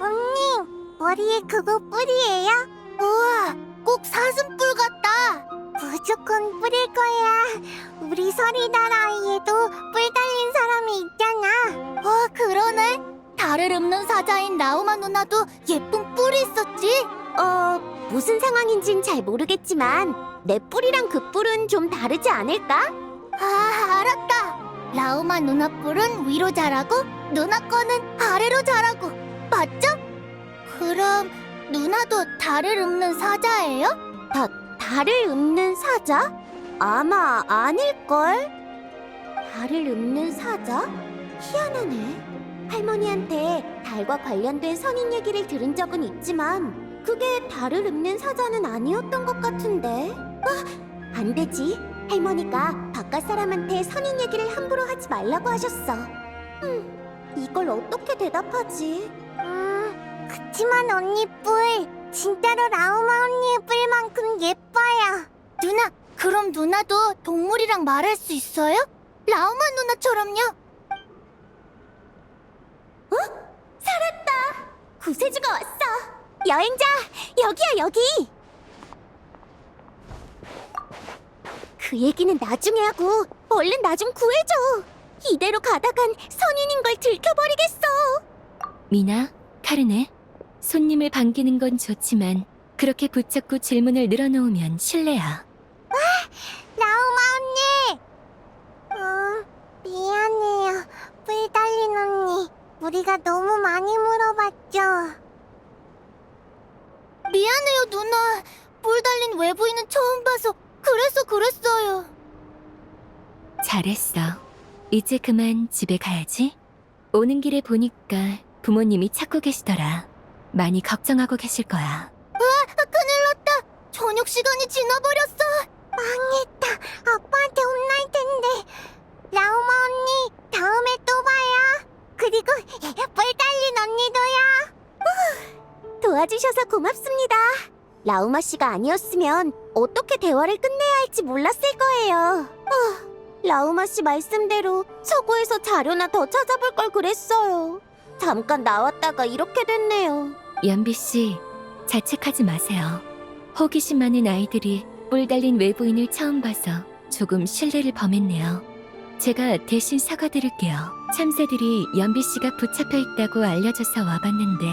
언니, 머리에 그거 뿔이에요? 우와, 꼭 사슴뿔 같다. 무조건 뿔일 거야. 우리 서리나라이에도 뿔 달린 사람이 있잖아. 어, 그러네. 달을 읊는 사자인 라우마 누나도 예쁜 뿔이 있었지. 어, 무슨 상황인진 잘 모르겠지만 내 뿔이랑 그 뿔은 좀 다르지 않을까? 아, 알았다. 라우마 누나 뿔은 위로 자라고 누나 거는 아래로 자라고 맞죠? 그럼 누나도 달을 읊는 사자예요? 다, 달을 읊는 사자? 아마 아닐걸? 달을 읊는 사자? 희한하네. 할머니한테 달과 관련된 선인 얘기를 들은 적은 있지만 그게 달을 읊는 사자는 아니었던 것 같은데. 아, 안 되지. 할머니가 바깥 사람한테 선인 얘기를 함부로 하지 말라고 하셨어. 음, 이걸 어떻게 대답하지? 음, 그치만 언니 뿔 진짜로 라우마 언니의 뿔만큼 예뻐요. 누나, 그럼 누나도 동물이랑 말할 수 있어요? 라우마 누나처럼요? 어? 살았다. 구세주가 왔어. 여행자, 여기야 여기. 그 얘기는 나중에 하고 얼른 나 좀 구해줘. 이대로 가다간 선인인 걸 들켜버리겠어. 미나, 카르네, 손님을 반기는 건 좋지만 그렇게 붙잡고 질문을 늘어놓으면 실례야. 라우마 언니. 어, 미안해요. 뿔 달린 언니. 우리가 너무 많이 물어봤죠. 미안해요, 누나. 뿔 달린 외부인은 처음 봐서 그래서 그랬어요. 잘했어. 이제 그만 집에 가야지. 오는 길에 보니까 부모님이 찾고 계시더라. 많이 걱정하고 계실 거야. 큰일 났다. 저녁 시간이 지나버렸어. 망했다. 아빠한테 혼날 텐데. 라우마 언니, 다음에 또 봐요. 그리고 뿔 달린 언니도요. 도와주셔서 고맙습니다. 라우마 씨가 아니었으면 어떻게 대화를 끝내야 할지 몰랐을 거예요. 아, 라우마 씨 말씀대로 서구에서 자료나 더 찾아볼 걸 그랬어요. 잠깐 나왔다가 이렇게 됐네요. 연비 씨, 자책하지 마세요. 호기심 많은 아이들이 뿔 달린 외부인을 처음 봐서 조금 신뢰를 범했네요. 제가 대신 사과드릴게요. 참새들이 연비 씨가 붙잡혀 있다고 알려져서 와봤는데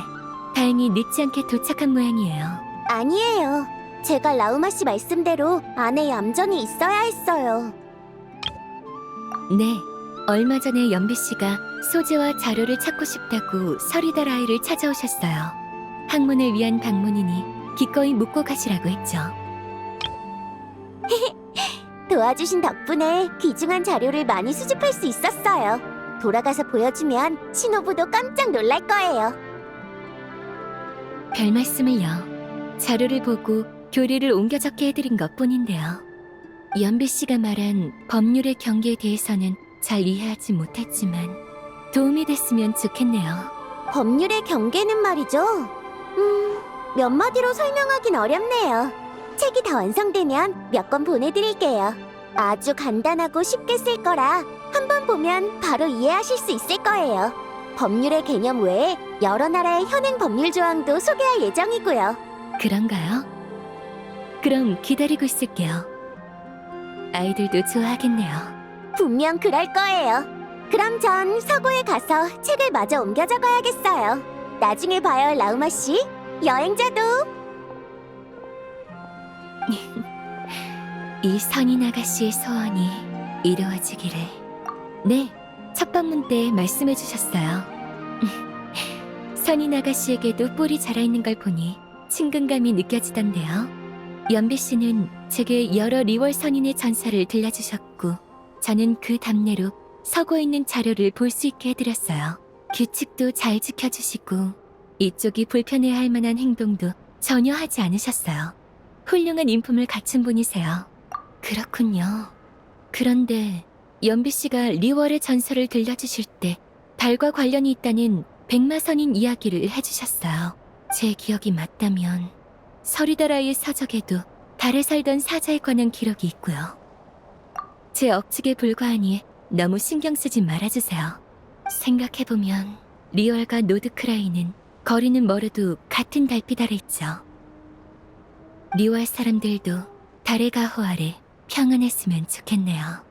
다행히 늦지 않게 도착한 모양이에요. 아니에요. 제가 라우마 씨 말씀대로 안에 얌전히 있어야 했어요. 네, 얼마 전에 연비 씨가 소재와 자료를 찾고 싶다고 서리달 아이를 찾아오셨어요. 학문을 위한 방문이니 기꺼이 묵고 가시라고 했죠. 도와주신 덕분에 귀중한 자료를 많이 수집할 수 있었어요. 돌아가서 보여주면 신호부도 깜짝 놀랄 거예요. 별 말씀을요. 자료를 보고 교리를 옮겨 적게 해드린 것 뿐인데요. 연비 씨가 말한 법률의 경계에 대해서는 잘 이해하지 못했지만 도움이 됐으면 좋겠네요. 법률의 경계는 말이죠. 음, 몇 마디로 설명하긴 어렵네요. 책이 다 완성되면 몇 권 보내드릴게요. 아주 간단하고 쉽게 쓸 거라 한 번 보면 바로 이해하실 수 있을 거예요. 법률의 개념 외에 여러 나라의 현행 법률 조항도 소개할 예정이고요. 그런가요? 그럼 기다리고 있을게요. 아이들도 좋아하겠네요. 분명 그럴 거예요. 그럼 전 서고에 가서 책을 마저 옮겨 적어야겠어요. 나중에 봐요, 라우마 씨. 여행자도. 이 선인 아가씨의 소원이 이루어지기를. 네, 첫 방문 때 말씀해 주셨어요. 선인 아가씨에게도 뿔이 자라있는 걸 보니 친근감이 느껴지던데요. 연비 씨는 제게 여러 리월 선인의 전설을 들려주셨고, 저는 그 답례로 서고에 있는 자료를 볼 수 있게 해드렸어요. 규칙도 잘 지켜주시고, 이쪽이 불편해할 만한 행동도 전혀 하지 않으셨어요. 훌륭한 인품을 갖춘 분이세요. 그렇군요. 그런데 연비 씨가 리월의 전설을 들려주실 때 달과 관련이 있다는 백마선인 이야기를 해주셨어요. 제 기억이 맞다면 서리다라의 서적에도 달에 살던 사자에 관한 기록이 있고요. 제 억측에 불과하니 너무 신경 쓰지 말아주세요. 생각해보면 리월과 노드크라이는 거리는 멀어도 같은 달빛 아래 있죠. 리월 사람들도 달의 가호 아래 평안했으면 좋겠네요.